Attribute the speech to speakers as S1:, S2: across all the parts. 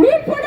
S1: তুই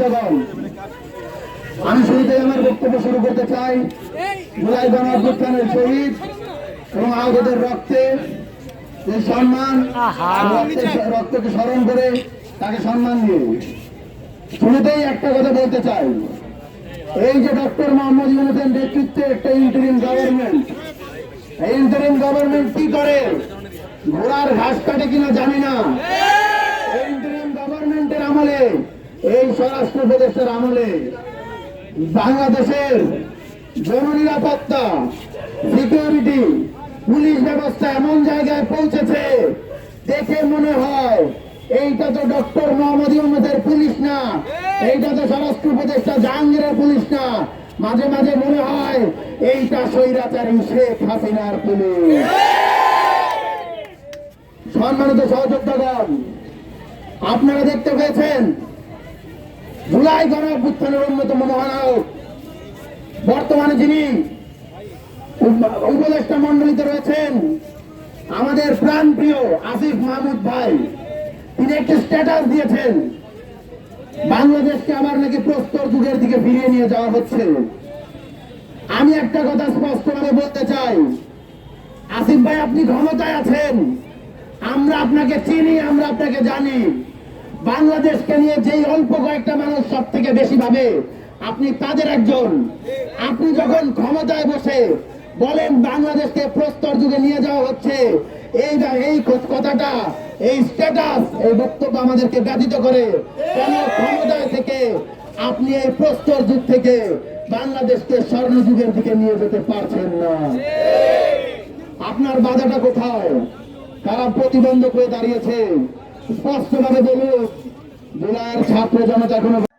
S2: সহযোদ্ধাগণ আমি শুরুতে আমার বক্তব্য শুরু করতে চাই। জুলাই গণঅভ্যুত্থানের শহীদ এবং আহতদের রক্তে যে সম্মান রক্তকে স্মরণ করে তাকে সম্মান দিয়ে শুরুতেই একটা কথা বলতে চাই। এই যে ডক্টর মোহাম্মদ ইউনুসের নেতৃত্বে একটা ইন্টারিম গভর্নমেন্ট এই ইন্টারিম গভর্নমেন্ট কি করে? ঘোড়ার ঘাস কাটে কিনা জানি না। ইন্টারিম গভর্নমেন্টের আমলে এই স্বরাষ্ট্র উপদেষ্টার আমলে বাংলাদেশের জননিরাপত্তা সিকিউরিটি, পুলিশ ব্যবস্থা এমন জায়গায় পৌঁছেছে দেখে মনে হয় এইটা তো ডক্টর মোহাম্মদ ইউনুসের পুলিশ না। এইটা তো স্বরাষ্ট্র উপদেষ্টা জাহাঙ্গীরের পুলিশ না। মাঝে মাঝে মনে হয় এইটা স্বৈরাচারী শেখ হাসিনার পুলিশ। সম্মানিত সহযোদ্ধাগণ, আপনারা দেখতে পেয়েছেন জুলাই গণ অভ্যুত্থানের অন্যতম মহানায়ক বর্তমানে যিনি উপদেষ্টা মন্ডলীতে রয়েছেন, আমাদের প্রাণ প্রিয় আসিফ মাহমুদ ভাই, তিনি একটি স্ট্যাটাস দিয়েছেন, বাংলাদেশকে আবার নাকি প্রস্তর যুগের দিকে ফিরিয়ে নিয়ে যাওয়া হচ্ছে। আমি একটা কথা স্পষ্টভাবে বলতে চাই। আসিফ ভাই, আপনি ক্ষমতায় আছেন। আমরা আপনাকে চিনি, আমরা আপনাকে জানি। বাংলাদেশকে নিয়ে যেই অল্প কয়েকটা সব থেকে বেশি ভাবে আপনি তাদের একজন। আপনি যখন ক্ষমতায় বসে বলেন বাংলাদেশকে প্রস্তর যুগে নিয়ে যাওয়া হচ্ছে, এই এই কথাটা, এই স্ট্যাটাস এই বক্তব্য আমাদেরকে ব্যথিত করে কেন ক্ষমতায় থেকে আপনি এই প্রস্তর যুগ থেকে বাংলাদেশকে স্বর্ণ যুগের দিকে নিয়ে যেতে পারছেন না। আপনার বাধাটা কোথায়? তারা প্রতিবন্ধক হয়ে দাঁড়িয়েছে। স্পষ্টভাবে বলুন, জুলাইয়ের ছাত্র জনতা এখনও